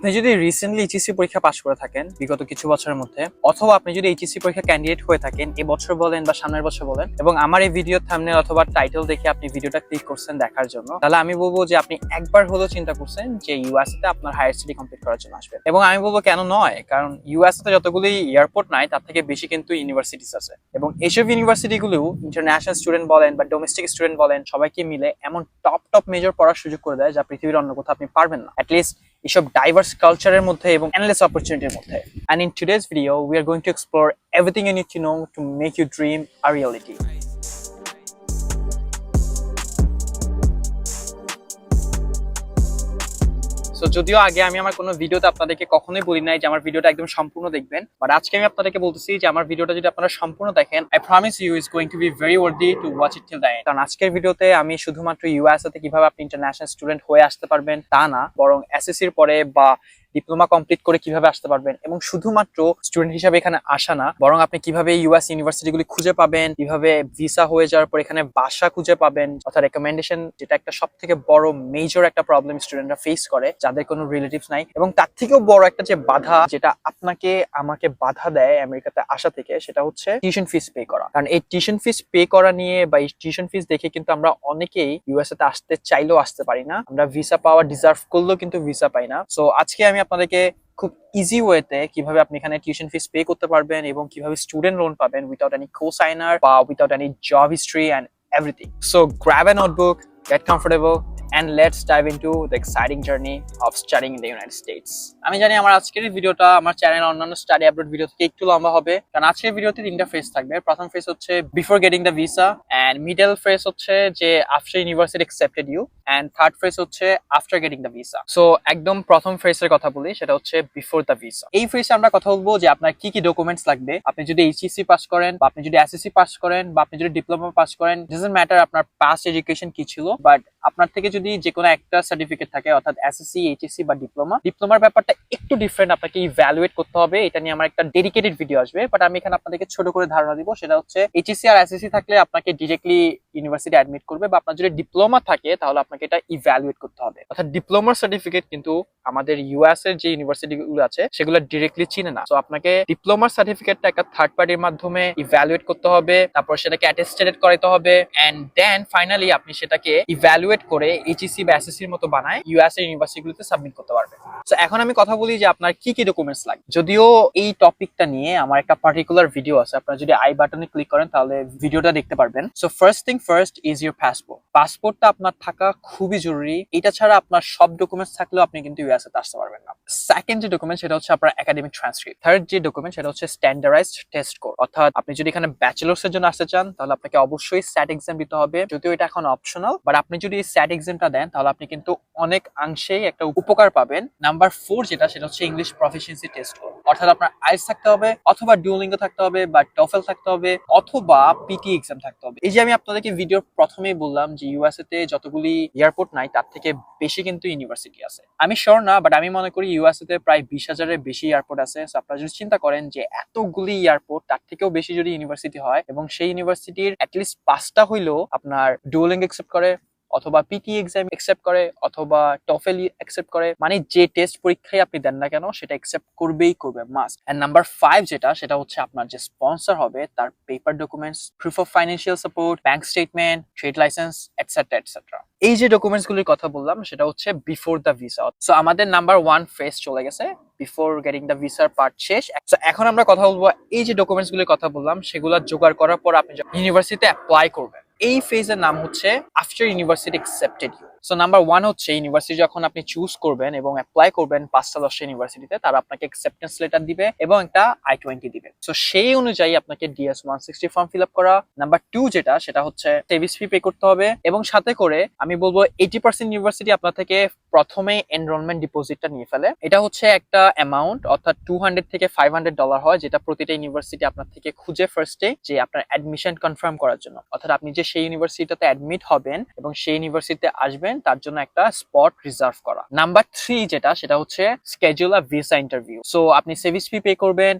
আপনি যদি recently HSC পরীক্ষা পাশ করে থাকেন, বিগত কিছু বছরের মধ্যে, অথবা আপনি যদি এইচএসসি পরীক্ষা ক্যান্ডিডেট হয়ে থাকেন এই বছর বলেন বা সামনের বছর বলেন, এবং আমার এই ভিডিও থামনে অথবা টাইটেল দেখে আপনি ভিডিওটা ক্লিক করছেন দেখার জন্য, তাহলে আমি বলব যে আপনি একবার হলেও চিন্তা করছেন যে ইউএসএ তে আপনার হায়ার স্টাডি কমপ্লিট করার জন্য আসবেন এবং আমি বলব কেন নয়, কারণ ইউএসএ তে যতগুলি এয়ারপোর্ট নাই, তার থেকে বেশি কিন্তু ইউনিভার্সিটিস আছে। এবং এইসব ইউনিভার্সিটিগুলো ইন্টারন্যাশনাল স্টুডেন্ট বলেন বা ডোমেস্টিক স্টুডেন্ট বলেন, সবাইকে মিলে এমন টপ টপ মেজর পড়ার সুযোগ করে দেয় যা পৃথিবীর অন্য কোথাও আপনি পারবেন না। অ্যাটলিস্ট এসব ডাইভার্স কালচারের মধ্যে এবং অ্যানালিস অপরচুনিটির মধ্যে। And in today's video we are going to explore everything you need to know to make you dream are reality so যদিও আগে আমি আমার কোনো ভিডিওতে আপনাদেরকে কখনোই বলি নাই যে আমার ভিডিওটা একদম সম্পূর্ণ দেখবেন বাট আজকে আমি আপনাদেরকে বলতেছি যে আমার ভিডিওটা যদি আপনারা সম্পূর্ণ দেখেন I promise you is going to be very worthy to watch it till the কারণ আজকের ভিডিওতে আমি শুধুমাত্র ইউএসএ তে কীভাবে আপনি ইন্টারন্যাশনাল স্টুডেন্ট হয়ে আসতে পারবেন তা না, বরং এসএসসির পরে বা ডিপ্লোমা কমপ্লিট করে কীভাবে আসতে পারবেন এবং শুধুমাত্র স্টুডেন্ট হিসাবে এখানে আসা না, বরং আপনি কীভাবে ইউএস ইউনিভার্সিটিগুলি খুঁজে পাবেন, কীভাবে ভিসা হয়ে যাওয়ার পর এখানে বাসা খুঁজে পাবেন, অর্থাৎ রেকমেন্ডেশন যেটা একটা সব থেকে বড় মেজর একটা প্রবলেম স্টুডেন্টরা ফেস করে, যাদের কোনো রিলেটিভস নাই এবং তার থেকেও বড় একটা যে বাধা যেটা আপনাকে, আমাকে বাধা দেয় আমেরিকাতে আসা থেকে, সেটা হচ্ছে টিউশন ফিস পে করা। কারণ এই টিউশন ফিস পে করা নিয়ে বা এই টিউশন ফিস দেখে কিন্তু আমরা অনেকেই ইউএসএ তে আসতে চাইলেও আসতে পারি না। আমরা ভিসা পাওয়া ডিজার্ভ করলেও কিন্তু ভিসা পাই না। সো আজকে আমি আপনাদেরকে খুব ইজি ওয়েতে কীভাবে আপনি এখানে টিউশন ফিস পে করতে পারবেন এবং কীভাবে স্টুডেন্ট লোন পাবেন উইদাউট এনি কো সাইনার বা without any job history and everything so grab a notebook get comfortable and let's dive into the exciting journey of studying in the United আমি জানি আমার আজকের ভিডিওটা আমার চ্যানেল অন্যান্য study upload video থেকে একটু লম্বা হবে। কারণ আজকের ভিডিওতে তিনটা ফেজ থাকবে। প্রথম ফেজ হচ্ছে before getting the visa and middle phase হচ্ছে যে after university accepted you and third phase হচ্ছে after getting the visa so একদম প্রথম ফেজের কথা বলি, সেটা হচ্ছে বিফোর দ্য ভিসা এই ফেজে আমরা কথা বলব যে আপনার কি কি ডকুমেন্টস লাগবে। আপনি যদি এইচএসসি পাস করেন বা আপনি যদি এসএসসি পাস করেন বা আপনি যদি ডিপ্লোমা পাস করেন ডাজন্ট ম্যাটার আপনার পাস্ট এডুকেশন কি ছিল বাট আপনার থেকে যদি যে কোনো একটা সার্টিফিকেট থাকে, অর্থাৎ এসএসসি এইচএসসি বা ডিপ্লোমা ডিপ্লোমার ব্যাপারটা একটু ডিফারেন্ট আপনাকে ইভ্যালুয়েট করতে হবে। এটা নিয়ে আমার একটা ডেডিকেটেড ভিডিও আসবে বাট আমি এখানে আপনাদেরকে ছোট করে ধারণা দিব। সেটা হচ্ছে এইচএসসি আর এসএসসি থাকলে আপনাকে ডিরেক্টলি ইউনিভার্সিটি অ্যাডমিট করবে, বা আপনার যদি ডিপ্লোমা থাকে, তাহলে আপনাকে এটা ইভ্যালুয়েট করতে হবে। অর্থাৎ ডিপ্লোমার সার্টিফিকেট কিন্তু আমাদের ইউএস এর যে ইউনিভার্সিটি গুলো আছে, সেগুলো ডিরেক্টলি চিনে না। তো আপনাকে ডিপ্লোমার সার্টিফিকেটটা একটা থার্ড পার্টির মাধ্যমে ইভ্যালুয়েট করতে হবে, তারপর সেটাকে অ্যাটেস্টেড করাতে হবে এন্ড দেন ফাইনালি আপনি সেটাকে ইভ্যালুয়েট করে এইচএসসি বা এসএসসি এর মতো বানায় ইউএস এর ইউনিভার্সিটিগুলোতে সাবমিট করতে পারবে। তো এখন আমি কথা বলি যে আপনার কি কি ডকুমেন্টস লাগবে। যদিও এই টপিকটা নিয়ে আমার একটা পার্টিকুলার ভিডিও আছে, আপনারা যদি আই বাটনে ক্লিক করেন তাহলে ভিডিওটা দেখতে পারবেন। So first thing first is your passport পাসপোর্টটা আপনার থাকা খুবই জরুরি। এটা ছাড়া আপনার সব ডকুমেন্টস থাকলেও আপনি কিন্তু ইউএস এ আসতে পারবেন না। সেকেন্ড যে ডকুমেন্ট সেটা হচ্ছে আপনার একাডেমিক ট্রান্সক্রিপ্ট থার্ড যে ডকুমেন্ট সেটা হচ্ছে স্ট্যান্ডার্ডাইজড টেস্ট কোড অর্থাৎ আপনি যদি এখানে ব্যাচেলার্স এর জন্য আসতে চান, তাহলে আপনাকে অবশ্যই স্যাট এক্সাম দিতে হবে। যদিও এটা এখন অপশনাল বাট আপনি যদি এই স্যাট এক্সামটা দেন, তাহলে আপনি কিন্তু অনেক অংশেই একটা উপকার পাবেন। নাম্বার ফোর যেটা, সেটা হচ্ছে ইংলিশ প্রফিসিয়েন্সি টেস্ট কোড অর্থাৎ আপনার আইস থাকতে হবে, অথবা ডুওলিঙ্গো থাকতে হবে, বা টফেল থাকতে হবে, অথবা পিটি এক্সাম থাকতে হবে। এই যে আমি আপনাদেরকে ভিডিওর প্রথমেই বললাম যে ইউএসএ তে যতগুলি এয়ারপোর্ট নাই, তার থেকে বেশি কিন্তু ইউনিভার্সিটি আছে। আমি শিওর না বাট আমি মনে করি ইউএসএতে প্রায় বিশ হাজারের বেশি এয়ারপোর্ট আছে। সো আপনারা যদি চিন্তা করেন যে এতগুলি এয়ারপোর্ট তার থেকেও বেশি যদি ইউনিভার্সিটি হয়, এবং সেই ইউনিভার্সিটির অ্যাটলিস্ট পাঁচটা হইলেও আপনার ডুয়েলিং একসেপ্ট করে অথবা পিটি এক্সাম একসেপ্ট করে অথবা টফেল একসেপ্ট করে মানে যে টেস্ট পরীক্ষায় আপনি দেন না কেন, সেটা একসেপ্ট করবেই করবে মাস্ট এন্ড নাম্বার ফাইভ যেটা, সেটা হচ্ছে আপনার যে স্পন্সর হবে, তার paper documents proof of financial support bank statement trade licence etcetera etcetera এই যে ডকুমেন্টস গুলির কথা বললাম, সেটা হচ্ছে বিফোর দ্য ভিসা সো আমাদের নাম্বার ওয়ান ফেস চলে গেছে বিফোর গেটিং দ্য ভিসার পার্ট শেষ। এখন আমরা কথা বলব, এই যে ডকুমেন্টস গুলির কথা বললাম, সেগুলো জোগাড় করার পর আপনি ইউনিভার্সিটিতে অ্যাপ্লাই করবেন এই ফেজের নাম হচ্ছে after university accepted you so number one হচ্ছে ইউনিভার্সিটি যখন আপনি চুজ করবেন এবং অ্যাপ্লাই করবেন পাঁচটা দশটা ইউনিভার্সিটিতে তারা আপনাকে অ্যাকসেপ্টেন্স লেটার দিবে এবং একটা আই টোয়েন্টি দিবে। সো সেই অনুযায়ী আপনাকে DS one sixty form fill up করা। নাম্বার টু যেটা, সেটা হচ্ছে সেভিস ফি পে করতে হবে এবং সাথে করে আমি বলব এইটি পার্সেন্ট ইউনিভার্সিটি আপনার থেকে প্রথমে এনরোলমেন্ট ডিপোজিটটা নিয়ে ফেলে। এটা হচ্ছে একটা অ্যামাউন্ট অর্থাৎ টু থেকে ফাইভ ডলার হয়, যেটা প্রতিটা ইউনিভার্সিটি আপনার থেকে খুঁজে ফার্স্টে যে আপনার অ্যাডমিশন কনফার্ম করার জন্য। অর্থাৎ আপনি যে সেই ইউনিভার্সিটিতে অ্যাডমিট হবেন এবং সেই ইউনিভার্সিটিতে আসবেন, তার জন্য একটা স্পট রিজার্ভ করা। নাম্বার থ্রি যেটা, সেটা হচ্ছে schedule a visa interview so আপনি সেভিস ফি পে করবেন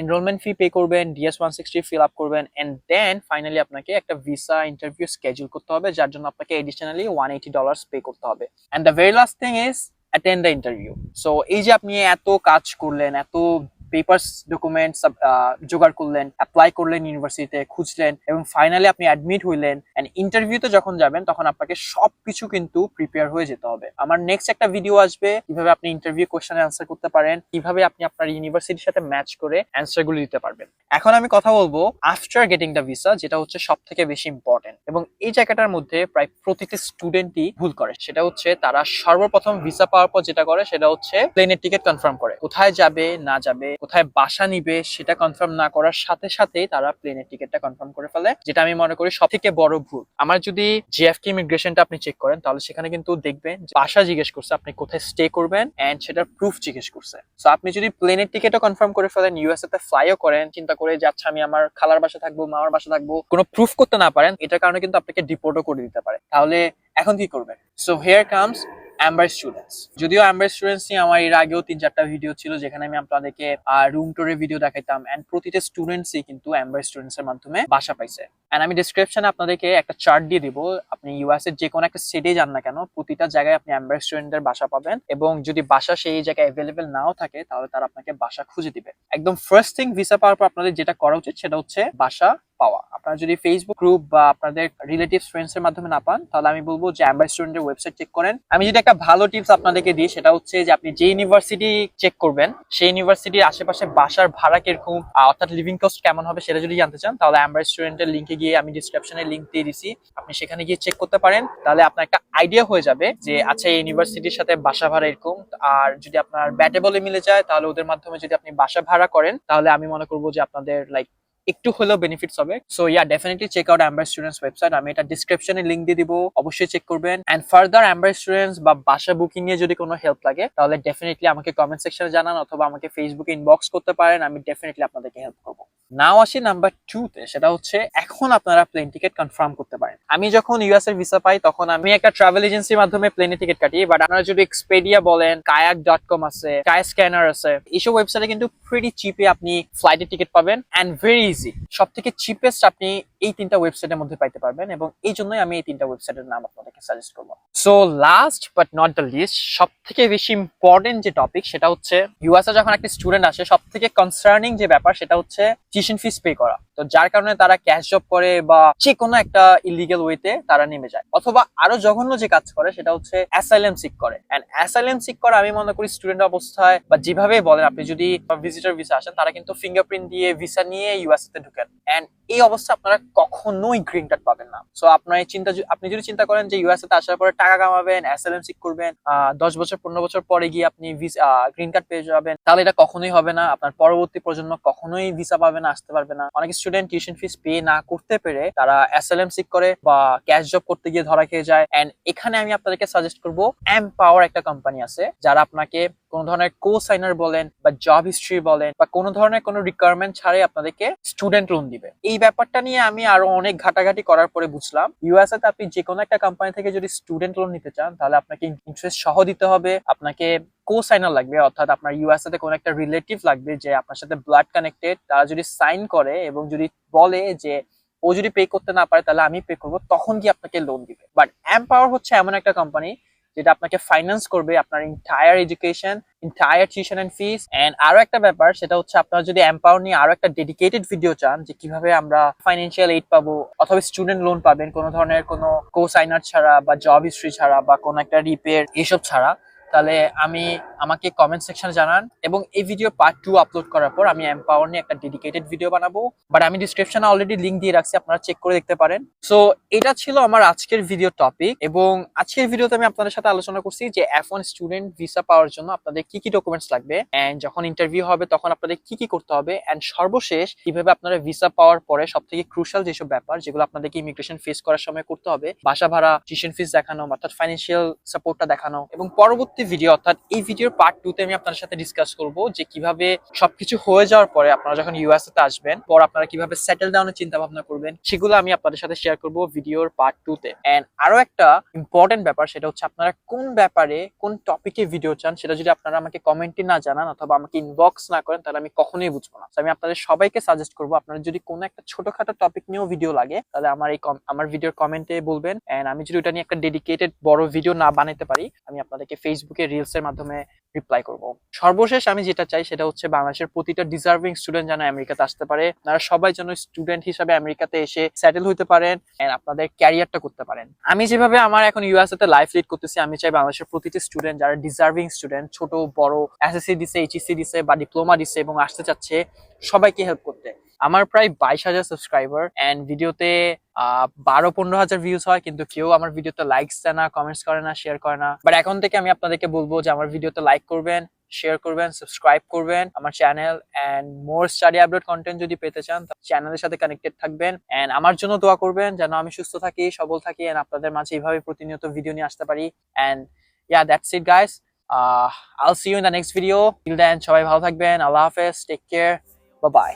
এনরোলমেন্ট ফি পে করবেন DS one sixty fill up করবেন এন্ড দেন ফাইনালি আপনাকে একটা ভিসা ইন্টারভিউ স্কেজুল করতে হবে, যার জন্য আপনাকে additionally one eighty dollars pay করতে হবে। And the very last thing is attend the interview so এই যে আপনি এত কাজ করলেন এত পেপার্স ডকুমেন্টস জোগাড় করলেন অ্যাপ্লাই করলেন ইউনিভার্সিটিতে খুঁজলেন এবং ফাইনালি আপনি অ্যাডমিট হইলেন অ্যান্ড ইন্টারভিউতে যখন যাবেন, তখন আপনাকে সবকিছু কিন্তু প্রিপেয়ার হয়ে যেতে হবে। আমার নেক্সট একটা ভিডিও আসবে, কীভাবে আপনি ইন্টারভিউ কোশ্চেন অ্যান্সার করতে পারেন, কীভাবে আপনি আপনার ইউনিভার্সিটির সাথে ম্যাচ করে অ্যান্সারগুলো দিতে পারবেন। এখন আমি কথা বলব আফটার গেটিং দ্য ভিসা যেটা হচ্ছে সব থেকে বেশি ইম্পর্টেন্ট এবং এই জায়গাটার মধ্যে প্রায় প্রতিটি স্টুডেন্টই ভুল করে। সেটা হচ্ছে তারা সর্বপ্রথম ভিসা পাওয়ার পর যেটা করে, সেটা হচ্ছে প্লেনের টিকিট কনফার্ম করে। কোথায় যাবে, না যাবে কোথায় বাসা নিবে সেটা কনফার্ম না করার সাথে সাথেই তারা প্লেনের টিকিটটা কনফার্ম করে ফেলে, যেটা আমি মনে করি সব থেকে বড় ভুল। আমার যদি জিএফকে ইমিগ্রেশনটা আপনি চেক করেন, তাহলে সেখানে কিন্তু দেখবেন বাসা জিজ্ঞেস করছে আপনি কোথায় স্টে করবেন এন্ড সেটার প্রুফ জিজ্ঞেস করছে। সো আপনি যদি প্লেনের টিকিটও কনফার্ম করে ফেলেন ইউএসএ তে ফ্লাইও করেন, চিন্তা করে যে আচ্ছা আমি আমার খালার বাসা থাকব, মামার বাসা থাকব, কোনো প্রুফ করতে না পারেন, এটার কারণে কিন্তু আপনাকে ডিপোর্টও করে দিতে পারে। তাহলে এখন কি করবেন? So here comes Amber students যদিও অ্যাম্বার স্টুডেন্টস নিয়ে আমার এর আগেও তিন চারটা ভিডিও ছিল, যেখানে আমি আপনাদেরকে রুম টোরের ভিডিও দেখাইতাম। অ্যান্ড প্রতিটা স্টুডেন্টসই কিন্তু অ্যাম্বার স্টুডেন্টস এর মাধ্যমে বাসা পাইছে। এন্ড আমি ডিসক্রিপশনে আপনাদেরকে একটা চার্ট দিয়ে দিব। আপনি ইউএস এর যে কোনো একটা স্টেটে যান না কেন, প্রতিটা জায়গায় আপনি অ্যাম্বার স্টুডেন্টের বাসা পাবেন এবং যদি বাসা সেই জায়গায় অ্যাভেলেবেল নাও থাকে, তাহলে তারা আপনাকে বাসা খুঁজে দিবে। একদম ফার্স্ট থিং ভিসা পাওয়ার পর আপনাদের যেটা করা উচিত, সেটা হচ্ছে বাসা পাওয়া। আপনারা যদি ফেসবুক গ্রুপ বা আপনাদের রিলেটিভস ফ্রেন্ডস এর মাধ্যমে না পান, তাহলে আমি বলব যে অ্যাম্বার স্টুডেন্টের ওয়েবসাইট চেক করেন। আমি যদি একটা ভালো টিপস আপনাদেরকে দিই, সেটা হচ্ছে যে আপনি যে ইউনিভার্সিটি চেক করবেন, সেই ইউনিভার্সিটির আশেপাশে বাসার ভাড়া কীরকম অর্থাৎ লিভিং কস্ট কেমন হবে, সেটা যদি জানতে চান, তাহলে অ্যাম্বার স্টুডেন্টের লিঙ্কে গিয়ে আমি ডিসক্রিপশনে লিঙ্ক দিয়ে দিছি। আপনি সেখানে গিয়ে চেক করতে পারেন। তাহলে আপনার একটা আইডিয়া হয়ে যাবে যে আচ্ছা এই ইউনিভার্সিটির সাথে বাসা ভাড়া এরকম। আর যদি আপনার ব্যাটে বলে মিলে যায়, তাহলে ওদের মাধ্যমে যদি আপনি বাসা ভাড়া করেন, তাহলে আমি মনে করব যে আপনাদের লাইক একটু হলেও বেনিফিটস হবে। So yeah definitely check out Amber students website আমি এটা ডিসক্রিপশনে লিঙ্ক দিয়ে দিব, অবশ্যই চেক করবেন। এন্ড ফার্দার অ্যাম্বার স্টুডেন্টস বা বাসা বুকিং নিয়ে যদি কোনো হেল্প লাগে, তাহলে ডেফিনেটলি আমাকে কমেন্ট সেকশনে জানান অথবা আমাকে ফেসবুকে ইনবক্স করতে পারেন, আমি ডেফিনেটলি আপনাদেরকে হেল্প করব। নাও আসি নাম্বার টু তে, সেটা হচ্ছে এখন আপনারা প্লেন টিকিট কনফার্ম করতে পারেন। আমি যখন ইউএস এর ভিসা পাই, তখন আমি একটা ট্রাভেল এজেন্সির মাধ্যমে প্লেনের টিকিট কাটি বাট আপনারা যদি এক্সপেডিয়া বলেন কায়াক ডট কম আছে কায় স্ক্যানার আছে, এইসব ওয়েবসাইটে কিন্তু প্রিটি চিপে আপনি ফ্লাইটের টিকিট পাবেন। অ্যান্ড ভেরি ইজি সব থেকে চিপেস্ট আপনি এই তিনটা ওয়েবসাইটের মধ্যে পাইতে পারবেন এবং এই জন্যই আমি এই তিনটা ওয়েবসাইটের নাম আপনাদেরকে সাজেস্ট করব। So last but not the least সব থেকে বেশি ইম্পর্টেন্ট যে টপিক সেটা হচ্ছে ইউএসএ যখন একটা স্টুডেন্ট আসে সব থেকে কনসার্নিং যে ব্যাপার সেটা হচ্ছে টিউশন ফিস পে করা। তো যার কারণে তারা ক্যাশ জব করে বা যে কোনো একটা ইলিগেল ওয়েতে তারা নেমে যায়। অথবা আরও জঘন্য যে কাজ করে সেটা হচ্ছে অ্যাসাইলেম সিক করে। এন্ড অ্যাসাইলেম সিক করা আমি মনে করি স্টুডেন্ট অবস্থায় বা যেভাবে বলেন, আপনি যদি ভিজিটর ভিসা আসেন, তারা কিন্তু ফিঙ্গারপ্রিন্ট দিয়ে ভিসা নিয়ে ইউএসএ তে ঢুকেন। এন্ড এই অবস্থা আপনারা কখনোই গ্রিন কার্ড পাবেন না। সো আপনার এই চিন্তা আপনি যদি চিন্তা করেন যে ইউএসএ তে আসার পরে টাকা কামাবেন অ্যাসাইলেম সিক করবেন দশ বছর, পনেরো বছর পরে গিয়ে আপনি গ্রিন কার্ড পেয়ে যাবেন, তাহলে এটা কখনোই হবে না। আপনার পরবর্তী প্রজন্ম কখনোই ভিসা পাবে না, আসতে পারবে না। অনেক স্টুডেন্ট টিউশন ফিস পে না করতে পেরে তারা অ্যাসাইলেম সিক করে বা ক্যাশ জব করতে গিয়ে ধরা খেয়ে যায়। এন্ড এখানে আমি আপনাদেরকে সাজেস্ট করব এম পাওয়ার একটা কোম্পানি আছে, যারা আপনাকে কোনো ধরনের কো সাইনার বলেন বা জব হিস্ট্রি বলেন বা কোনো ধরনের কোনো রিকোয়ারমেন্ট ছাড়াই আপনাদেরকে স্টুডেন্ট লোন দিবে। এই ব্যাপারটা নিয়ে আমি আরও অনেক ঘাটাঘাটি করার পরে বুঝলাম ইউএসএ তে আপনি যে কোনো একটা কোম্পানি থেকে যদি স্টুডেন্ট লোন নিতে চান, তাহলে আপনাকে ইন্টারেস্ট সহ দিতে হবে, আপনাকে কো সাইনার লাগবে, অর্থাৎ আপনার ইউএসএ তে কোনো একটা রিলেটিভ লাগবে যে আপনার সাথে ব্লাড কানেক্টেড তারা যদি সাইন করে এবং যদি বলে যে ও যদি পে করতে না পারে, তাহলে আমি পে করব, তখন কি আপনাকে লোন দিবে। বাট এম্পাওয়ার হচ্ছে এমন একটা কোম্পানি যেটা আপনাকে ফাইন্যান্স করবে আপনার entire education entire tuition and fees and আরও একটা ব্যাপার, সেটা হচ্ছে আপনারা যদি এম্পাওয়ার নিয়ে আরও একটা ডেডিকেটেড ভিডিও চান, যে কীভাবে আমরা ফাইন্যান্সিয়াল এইড পাবো, অথবা স্টুডেন্ট লোন পাবেন, কোনো ধরনের কোনো কো সাইনার ছাড়া বা জব হিস্ট্রি ছাড়া বা কোনো একটা রিপেয়ার এসব ছাড়া তাহলে আমি আমাকে কমেন্ট সেকশনে জানান এবং এই ভিডিও পার্ট টু আপলোড করার পর আমি এম্পাওয়ার নিয়ে একটা ডেডিকেটেড ভিডিও বানাবো। বাট আমি ডিসক্রিপশনে অলরেডি লিঙ্ক দিয়ে রাখছি, আপনারা চেক করে দেখতে পারেন। সো এটা ছিল আমার আজকের ভিডিও টপিক এবং আজকের ভিডিওতে আমি আপনাদের সাথে আলোচনা করছি যে এফ ওয়ান স্টুডেন্ট ভিসা পাওয়ার জন্য আপনাদের কি কি ডকুমেন্টস লাগবে এন্ড যখন ইন্টারভিউ হবে তখন আপনাদের কি কি করতে হবে এন্ড সর্বশেষ কীভাবে আপনারা ভিসা পাওয়ার পরে সব থেকে ক্রুশাল যেসব ব্যাপার যেগুলো আপনাদেরকে ইমিগ্রেশন ফেস করার সময় করতে হবে, বাসা ভাড়া টিউশন ফিস দেখানো, অর্থাৎ ফাইন্যান্সিয়াল সাপোর্টটা দেখানো এবং পরবর্তী ভিডিও অর্থাৎ এই ভিডিওর পার্ট টু তে আমি আপনাদের সাথে ডিসকাস করব যে কীভাবে সবকিছু হয়ে যাওয়ার পরে আপনারা যখন ইউএসএ তে আসবেন, পর আপনারা কীভাবে সেটেল ডাউনের চিন্তা ভাবনা করবেন, সেগুলো আমি আপনাদের সাথে শেয়ার করব ভিডিওর পার্ট টু তে. এন্ড আরও একটা ইম্পর্টেন্ট ব্যাপার, সেটা হচ্ছে আপনারা কোন ব্যাপারে, কোন টপিকে ভিডিও চান, সেটা যদি আপনারা আমাকে কমেন্টে না জানান অথবা আমাকে ইনবক্স না করেন, তাহলে আমি কখনোই বুঝব না। আমি আপনাদের সবাইকে সাজেস্ট করব আপনারা যদি কোনো একটা ছোটখাটো টপিক নিয়েও ভিডিও লাগে, তাহলে আমার এই আমার ভিডিওর কমেন্টে বলবেন। এন্ড আমি যদি ওটা নিয়ে একটা ডেডিকেটেড বড় ভিডিও না বানাতে পারি, আমি আপনাদেরকে ফেসবুক ফেসবুকে রিলসের মাধ্যমে রিপ্লাই করব। সর্বশেষ আমি যেটা চাই সেটা হচ্ছে বাংলাদেশের প্রতিটা ডিজার্ভিং স্টুডেন্ট যেন আমেরিকাতে আসতে পারে। আপনারা সবাই যেন স্টুডেন্ট হিসাবে আমেরিকাতে এসে সেটেল হতে পারেন এন্ড আপনাদের ক্যারিয়ারটা করতে পারেন। আমি যেভাবে আমার এখন ইউএসএ তে লাইফ লিড করতেছি, আমি চাই বাংলাদেশের প্রতিটি স্টুডেন্ট যারা ডিজার্ভিং স্টুডেন্ট ছোট, বড় এসএসসি দিছে এইচএসসি দিছে বা ডিপ্লোমা দিছে এবং আসতে চাচ্ছে, সবাইকে হেল্প করতে। আমার প্রায় বাইশ হাজার সাবস্ক্রাইবার এন্ড ভিডিওতে বারো পনেরো হাজার ভিউজ হয়, কিন্তু কেউ আমার ভিডিওতে লাইকস দেয় না কমেন্টস করে না শেয়ার করে না। বাট এখন থেকে আমি আপনাদেরকে বলব যে আমার ভিডিওতে লাইক করবেন শেয়ার করবেন সাবস্ক্রাইব করবেন আমার channel and more study update content যদি পেতে চান চ্যানেলের সাথে কানেক্টেড থাকবেন। এন্ড আমার জন্য দোয়া করবেন যেন আমি সুস্থ থাকি, সবল থাকি এন্ড আপনাদের মাঝে এইভাবে প্রতিনিয়ত ভিডিও নিয়ে আসতে পারি। And yeah that's it guys I'll see you in the next video till then সবাই ভালো থাকবেন, আল্লাহ হাফেজ টেক কেয়ার বাই